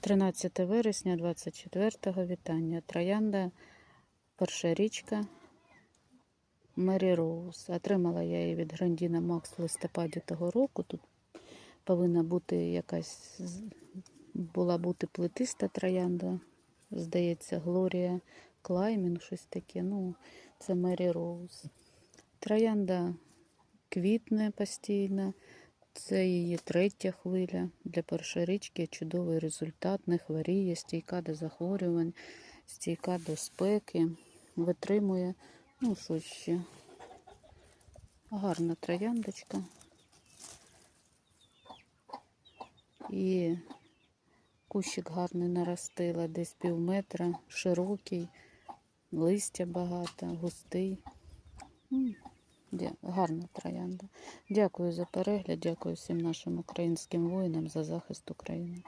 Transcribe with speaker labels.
Speaker 1: 13 вересня 24-го вітання. Троянда, перша річка Мері Роуз. Отримала я її від Грандіна Макс в листопаді того року. Тут повинна бути якась була бути плетиста троянда. Здається, Глорія Клаймін, щось таке. Ну, це Мері Роуз. Троянда квітне постійно. Це її третя хвиля. Для першої річки чудовий результат, не хворіє, стійка до захворювань, стійка до спеки, витримує. Ну, що ще? Гарна трояндочка. І кущик гарний наростила, десь пів метра, широкий, листя багато, густий. Гарна троянда. Дякую за перегляд, дякую всім нашим українським воїнам за захист України.